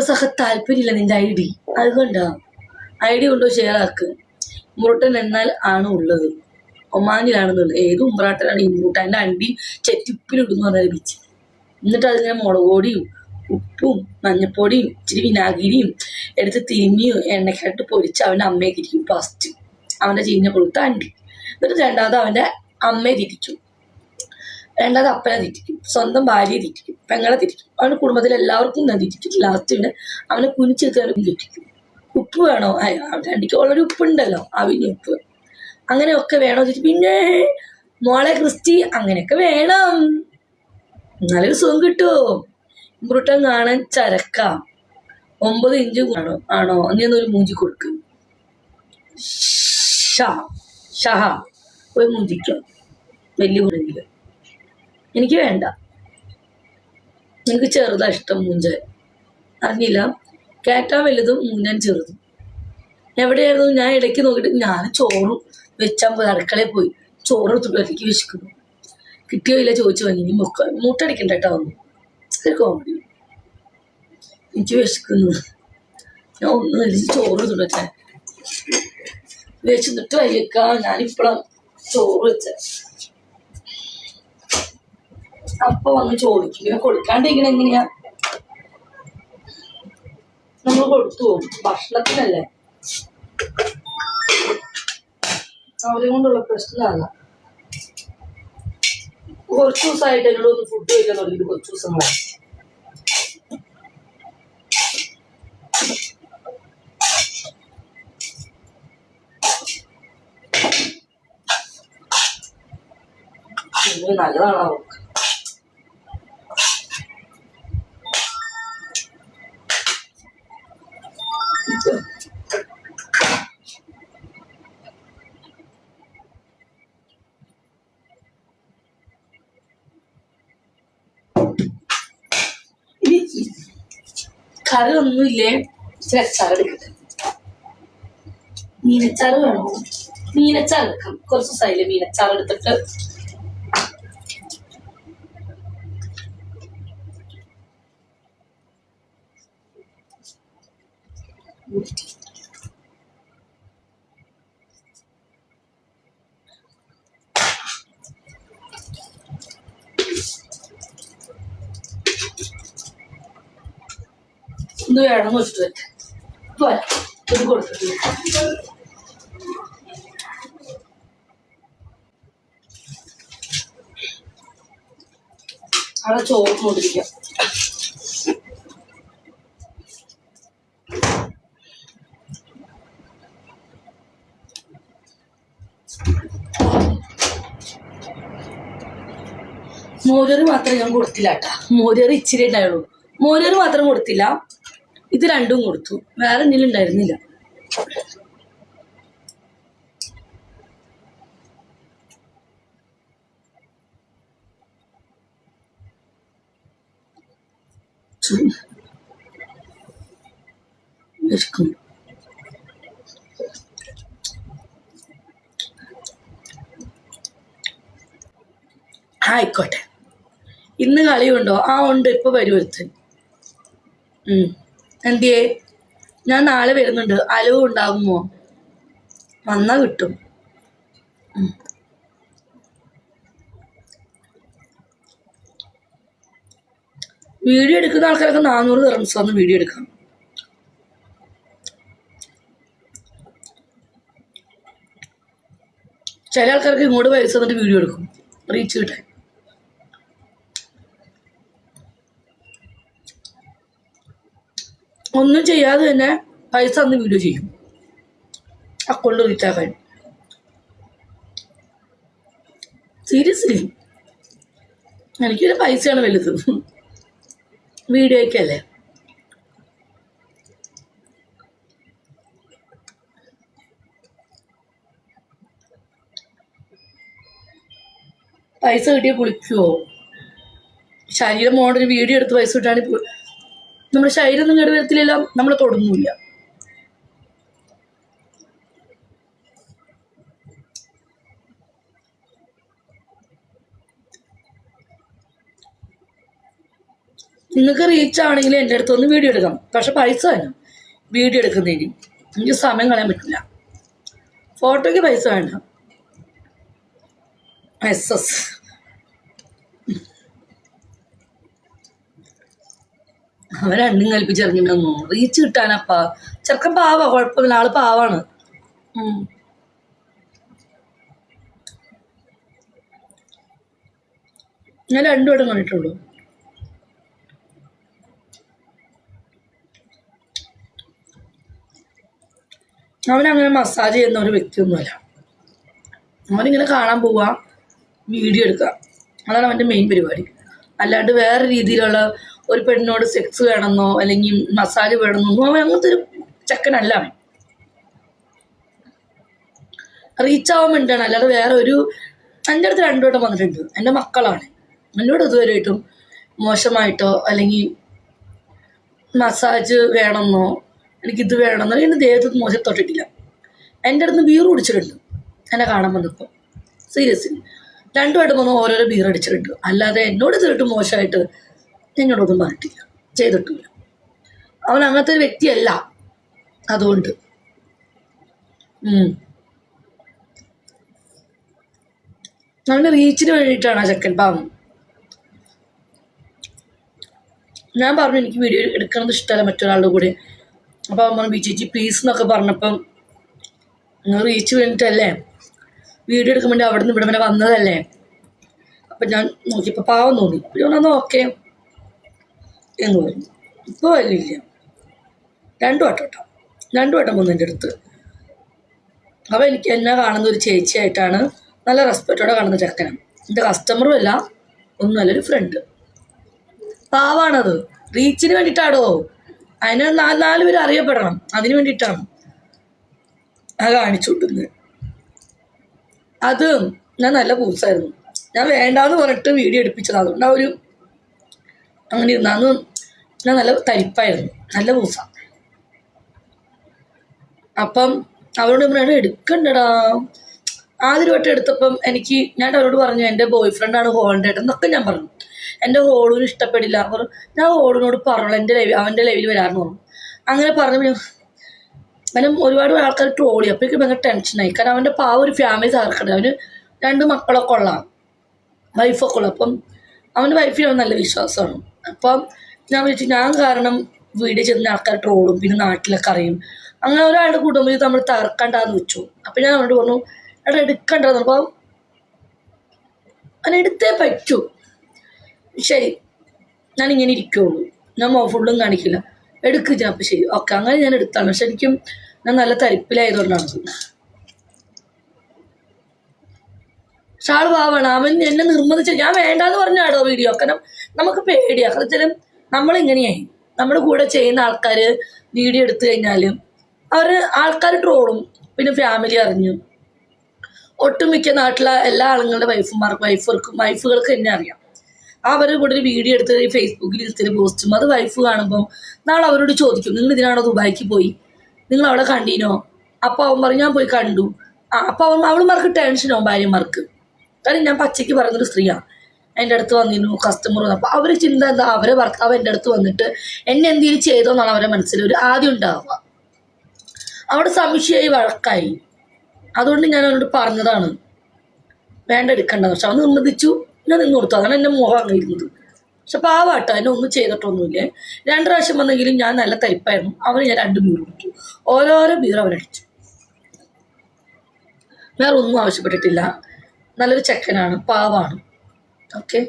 സഹ താല്പര്യമില്ല നിന്റെ ഐ ഡി. അതുകൊണ്ടാ. ഐ ഡി കൊണ്ടോ ഷെയർ ആക്ക് മുറട്ടൻ എന്നാൽ ആണ് ഉള്ളത്. ഒമാനിലാണെന്നുള്ളത്. ഏത് ഉമ്പ്രാട്ടനാണ് ഈ മുറുട്ടാന്റെ അണ്ടി ചെറ്റിപ്പിലിടുന്നു പറഞ്ഞാൽ ബീച്ച്. എന്നിട്ട് അതിങ്ങനെ മുളക് പൊടിയും ഉപ്പും മഞ്ഞപ്പൊടിയും ഇച്ചിരി വിനാഗിരിയും എടുത്ത് തിരിഞ്ഞു എണ്ണക്കായിട്ട് പൊരിച്ച് അവന്റെ അമ്മയെ തിരിക്കും. ഫസ്റ്റ് അവന്റെ ചീഞ്ഞ കൊളുത്ത അണ്ടി. എന്നിട്ട് രണ്ടാമത് അവന്റെ അമ്മയെ തിരിക്കും. രണ്ടാമത് അപ്പനെ തിരിക്കും സ്വന്തം ഭാര്യയെ തിരിക്കും പെങ്ങളെ തിരിക്കും അവന് കുടുംബത്തിൽ എല്ലാവർക്കും ഞാൻ തെറ്റിക്കും. ലാസ്റ്റ് പിന്നെ അവനെ കുനിച്ചെത്താനും തിരിക്കും ഉപ്പ് വേണോ? രണ്ടിക്ക് ഉള്ളൊരു ഉപ്പുണ്ടല്ലോ. അവിഞ്ഞ ഉപ്പ്. അങ്ങനെയൊക്കെ വേണോ ചോദിച്ചു പിന്നെ മോളെ ക്രിസ്റ്റി അങ്ങനെയൊക്കെ വേണം. നല്ലൊരു സുഖം കിട്ടുമോ മുറുട്ടൻ കാണാൻ ചരക്ക. ഒമ്പത് ഇഞ്ച് ആണോ? ആണോ? നീ ഒന്നൊരു മൂഞ്ചി കൊടുക്ക്. ഷാ ഷഹ പോയി മൂഞ്ചിക്കോ. വലിയ മുറിയിൽ എനിക്ക് വേണ്ട. എനിക്ക് ചെറുതാ ഇഷ്ടം മൂഞ്ചാൻ. അറിഞ്ഞില്ല? കേട്ടാൻ വലുതും മൂഞ്ഞാൻ ചെറുതും. എവിടെയായിരുന്നു? ഞാൻ ഇടയ്ക്ക് നോക്കിയിട്ട് ഞാൻ ചോറും വെച്ചാൽ പോയി അടുക്കളയിൽ പോയി. ചോറ് എനിക്ക് വിശക്കുന്നു കിട്ടിയോ ഇല്ല ചോദിച്ചു ഇനി മുക്ക മുട്ടടിക്കണ്ട കേട്ടോ ഒരു കോമഡി എനിക്ക് വിശക്കുന്നു. ഞാൻ ഒന്നും ഇല്ല. ചോറ് എടുത്തിട്ട് വെച്ചിട്ട് വയ്യക്ക ഞാനിപ്പോഴാണ് ചോറ് വെച്ച. അപ്പൊ വന്ന് ചോദിക്കും. ഇങ്ങനെ കൊടുക്കാണ്ടിരിക്കണ എങ്ങനെയാ? നമ്മൾ കൊടുത്തു പോകും. ഭക്ഷണത്തിനല്ലേ. അവരെ കൊണ്ടുള്ള പ്രശ്നമല്ല. കുറച്ച് ദിവസമായിട്ട് എന്നോട് ഒന്ന് ഫുഡ് കഴിക്കാൻ തുടങ്ങിയിട്ട് കുറച്ച് ഇത് നല്ലതാണോ ഇനി കറി ഒന്നുമില്ലേ ഇച്ചിരി അച്ചാറ് എടുക്കട്ടെ. മീനച്ചാറ് വേണോ? മീനച്ചാർ എടുക്കാം. കുറച്ച് ദിവസമായില്ലേ മീനച്ചാർ എടുത്തിട്ട്? ഇത് വേണം വെച്ചിട്ട്. പോരാ. ഇത് കൊടുത്തിട്ട് അവിടെ ചോറ് കൊണ്ടിരിക്കാം മോരറ് മാത്രം ഞാൻ കൊടുത്തില്ല കേട്ടാ മോരറ് ഇച്ചിരി ഉണ്ടായുള്ളൂ. മോരറ് മാത്രം കൊടുത്തില്ല. ഇത് രണ്ടും കൊടുത്തു. വേറെ എന്തെങ്കിലും ഉണ്ടായിരുന്നില്ല. ആയിക്കോട്ടെ. ഇന്ന് കളിയുണ്ടോ? ആ ഉണ്ട്. ഇപ്പൊ വരും ഒരുത്തൻ. ഉം. എന്തിയേ ഞാൻ നാളെ വരുന്നുണ്ട്. അലവ് ഉണ്ടാകുമോ വന്നാ കിട്ടും. വീഡിയോ എടുക്കുന്ന ആൾക്കാരൊക്കെ നാനൂറ് തെറംസ് വന്ന് വീഡിയോ എടുക്കാം ചില ആൾക്കാർക്ക് ഇങ്ങോട്ട് പൈസ തന്നിട്ട് വീഡിയോ എടുക്കും. റീച്ച് കിട്ടാൻ. ഒന്നും ചെയ്യാതെ തന്നെ പൈസ അന്ന് വീഡിയോ ചെയ്യും. അക്കൗണ്ട് റീച്ചാക്കാൻ സീരിയസ്ലി എനിക്കൊരു പൈസയാണ് വലുത്. വീഡിയോയ്ക്കല്ലേ? പൈസ കിട്ടിയാൽ കുളിക്കുവോ ശരീരം മോണ്ടൊരു വീഡിയോ എടുത്ത് പൈസ കിട്ടാണെങ്കിൽ നമ്മുടെ ശരീരം ഒന്നും കേട് നമ്മൾ തൊടുന്നില്ല നിങ്ങൾക്ക് റീച്ച് ആണെങ്കിൽ എന്റെ അടുത്ത് ഒന്ന് വീഡിയോ എടുക്കാം. പക്ഷെ പൈസ വേണം. വീഡിയോ എടുക്കുന്നതിന്. എനിക്ക് സമയം കളയാൻ പറ്റില്ല. ഫോട്ടോയ്ക്ക് പൈസ വേണ്ട എസ് എസ് അവൻ രണ്ടും കൽപ്പിച്ചിറങ്ങിയിട്ടുണ്ടോ റീച്ച് കിട്ടാനപ്പാ ചെറുക്കൻ പാവാ കുഴപ്പമില്ല. ആൾ പാവാണ്. ഞാൻ രണ്ടു വട്ടം കണ്ടിട്ടുള്ളൂ. അവനങ്ങനെ മസാജ് ചെയ്യുന്ന ഒരു വ്യക്തിയൊന്നുമല്ല. അവനിങ്ങനെ കാണാൻ പോവുക വീഡിയോ എടുക്കുക. അതാണ് അവന്റെ മെയിൻ പരിപാടി. അല്ലാണ്ട് വേറെ രീതിയിലുള്ള ഒരു പെണ്ണിനോട് സെക്സ് വേണമെന്നോ അല്ലെങ്കിൽ മസാജ് വേണമെന്നോ അങ്ങനത്തെ ഒരു ചക്കനല്ല റീച്ച് ആവാൻ വേണ്ടിയാണ്. അല്ലാതെ വേറെ ഒരു എന്റെ അടുത്ത് രണ്ടു വട്ടം വന്നിട്ടുണ്ട്. എന്റെ മക്കളാണ്. എന്നോട് ഇതുവരെയായിട്ടും മോശമായിട്ടോ അല്ലെങ്കിൽ മസാജ് വേണമെന്നോ എനിക്കിത് വേണമെന്നോ എന്റെ ദേഹത്ത് മോശം തൊട്ടിട്ടില്ല. എന്റെ അടുത്ത് ബീർ കുടിച്ചിട്ടുണ്ട്. എന്നെ കാണാൻ വന്നപ്പോൾ. സീരിയസ്ലി രണ്ടു വട്ടം വന്ന് ഓരോരോ ബീർ അടിച്ചിട്ടുണ്ട്. അല്ലാതെ എന്നോട് ഇതിട്ട് മോശമായിട്ട് എന്നോടൊന്നും പറഞ്ഞിട്ടില്ല. ചെയ്തിട്ടില്ല. അവൻ അങ്ങനത്തെ ഒരു വ്യക്തിയല്ല. അതുകൊണ്ട്. അവന്റെ റീച്ചിന് വേണ്ടിയിട്ടാണ് ആ ചെക്കൻ. പാവം. ഞാൻ പറഞ്ഞു എനിക്ക് വീഡിയോ എടുക്കണത് ഇഷ്ടമല്ല മറ്റൊരാളുടെ കൂടെ. അപ്പോൾ അവൻ പറഞ്ഞു ചേച്ചി പ്ലീസ് എന്നൊക്കെ പറഞ്ഞപ്പം നിങ്ങൾ റീച്ച് വേണ്ടിയിട്ടല്ലേ? വീഡിയോ എടുക്കാൻ വേണ്ടി അവിടെ നിന്ന് ഇവിടെ വരെ വന്നതല്ലേ? അപ്പം ഞാൻ നോക്കിയപ്പോൾ പാവം തോന്നി. ഒന്നു ഓക്കെ എന്ന് പറഞ്ഞു ഇപ്പോൾ വലിയ രണ്ടു വട്ടം കേട്ടോ. രണ്ടു വട്ടം വന്നു എന്റെ അടുത്ത്. അപ്പോൾ എനിക്ക് എന്നെ കാണുന്ന ഒരു ചേച്ചിയായിട്ടാണ് നല്ല റെസ്പെക്റ്റോടെ കാണുന്ന ചെക്കനാണ്. എന്റെ കസ്റ്റമറും അല്ല ഒന്നുമല്ല ഒരു ഫ്രണ്ട് പാവാണത്. റീച്ചിന് വേണ്ടിയിട്ടാടോ? അതിന് നാല് നാല് പേര് അറിയപ്പെടണം. അതിന് വേണ്ടിയിട്ടാണ്. അത് കാണിച്ചു കൊടുക്കുന്നത്. അത് ഞാൻ നല്ല പൂസായിരുന്നു ഞാൻ വേണ്ടാന്ന് പറഞ്ഞിട്ട് വീഡിയോ എടുപ്പിച്ചത് അതുകൊണ്ട് ആ ഒരു അങ്ങനെ ഇരുന്നു. ഞാൻ നല്ല തരിപ്പായിരുന്നു. നല്ല പൂസ. അപ്പം അവരോട് പറഞ്ഞു എടുക്കണ്ടടാ. ആദ്യ വട്ടം എടുത്തപ്പം എനിക്ക് ഞാൻ അവരോട് പറഞ്ഞു എന്റെ ബോയ് ഫ്രണ്ടാണ് ഹോളിന്റെ എന്നൊക്കെ ഞാൻ പറഞ്ഞു. എന്റെ ഹോളിന് ഇഷ്ടപ്പെടില്ല. അവർ ഞാൻ ഹോളിനോട് പറഞ്ഞു എന്റെ ലൈവ് അവന്റെ ലൈവിൽ വരാമെന്ന് പറഞ്ഞു. അങ്ങനെ പറഞ്ഞു അവനും ഒരുപാട് ആൾക്കാർ ട്രോളി അപ്പോഴേക്കും ഭയങ്കര ടെൻഷനായി കാരണം അവന്റെ പാവ ഒരു ഫാമിലി തകർക്കണ്ട? അവന് രണ്ട് മക്കളൊക്കെ ഉള്ളതാണ്. വൈഫൊക്കെ ഉള്ള. അപ്പം അവന്റെ വൈഫിന് അവൻ നല്ല വിശ്വാസമാണ്. അപ്പം ഞാൻ വിളിച്ചു ഞാൻ കാരണം വീഡിയോ ചെന്ന ആൾക്കാർ ട്രോളും പിന്നെ നാട്ടിലൊക്കെ അറിയും. അങ്ങനെ ഒരാളുടെ കുടുംബത്തിൽ നമ്മൾ തകർക്കണ്ടെന്ന് വെച്ചു. അപ്പം ഞാൻ അവനോട് പറഞ്ഞു എടാ എടുക്കണ്ടെന്ന് അപ്പം അവൻ എടുത്തേ പറ്റൂ. ശരി ഞാൻ ഇങ്ങനെ ഇരിക്കുള്ളൂ. ഞാൻ മോഫുള്ളും കാണിക്കില്ല. എടുക്ക് ഞാൻ അപ്പം ശരി. ഓക്കെ അങ്ങനെ ഞാൻ എടുത്താണ്. ശരിക്കും ഞാൻ നല്ല തരിപ്പിലായതുകൊണ്ടാണ്. പക്ഷെ ആൾ അവൻ എന്നെ നിർബന്ധിച്ച് ഞാൻ വേണ്ടാന്ന് പറഞ്ഞാടോ വീഡിയോ. കാരണം നമുക്ക് പേടിയാ. കാരണം നമ്മളിങ്ങനെയായി. നമ്മുടെ കൂടെ ചെയ്യുന്ന ആൾക്കാർ വീഡിയോ എടുത്തു കഴിഞ്ഞാൽ അവർ ആൾക്കാർ ട്രോളും പിന്നെ ഫാമിലി അറിഞ്ഞു. ഒട്ടുമിക്ക നാട്ടിലെ എല്ലാ ആളുകളുടെ വൈഫുമാർക്ക് വൈഫർക്കും വൈഫുകൾക്ക് തന്നെ അറിയാം. അവരുടെ കൂടെ ഒരു വീഡിയോ എടുത്ത് ഫേസ്ബുക്കിൽ ഇൻസ്റ്റയിൽ പോസ്റ്റും അത് വൈഫ് കാണുമ്പോൾ നാളെ അവരോട് ചോദിക്കും നിങ്ങൾ ഇതിനാണോ ദുബായിക്ക് പോയി? നിങ്ങൾ അവിടെ കണ്ടീനോ? അപ്പോൾ അവൻ പറഞ്ഞു ഞാൻ പോയി കണ്ടു. അപ്പോൾ അവൻ അവളുമാർക്ക് ടെൻഷനോ ഭാര്യമാർക്ക്. കാരണം ഞാൻ പച്ചയ്ക്ക് പറഞ്ഞൊരു സ്ത്രീയാണ് എന്റെ അടുത്ത് വന്നിരുന്നു കസ്റ്റമർ അപ്പോൾ അവർ ചിന്ത എന്താ? അവരെ ഭർത്താവ് എന്റെ അടുത്ത് വന്നിട്ട് എന്നെ എന്തെങ്കിലും ചെയ്തോ എന്നാണ് അവരെ മനസ്സിൽ ഒരു ആദ്യം ഉണ്ടാവുക. അവിടെ സംശയമായി വഴക്കായി. അതുകൊണ്ട് ഞാൻ അവനോട് പറഞ്ഞതാണ് വേണ്ട എടുക്കേണ്ട പക്ഷെ അവൻ നിർബന്ധിച്ചു. ഞാൻ നിന്ന് കൊടുത്തു. അതാണ് എന്റെ മോഹം അങ്ങനെ ഇരുന്നത് പക്ഷെ പാവാട്ടോ എന്നെ ഒന്നും ചെയ്തിട്ടൊന്നുമില്ല. രണ്ട് പ്രാവശ്യം വന്നെങ്കിലും ഞാൻ നല്ല തരിപ്പായിരുന്നു. അവന് ഞാൻ രണ്ട് ബീർ കൊടുത്തു. ഓരോരോ ബീർ അവനടിച്ചു വേറെ ഒന്നും ആവശ്യപ്പെട്ടിട്ടില്ല. നല്ലൊരു ചെക്കനാണ് പാവാണ്. ഓക്കെ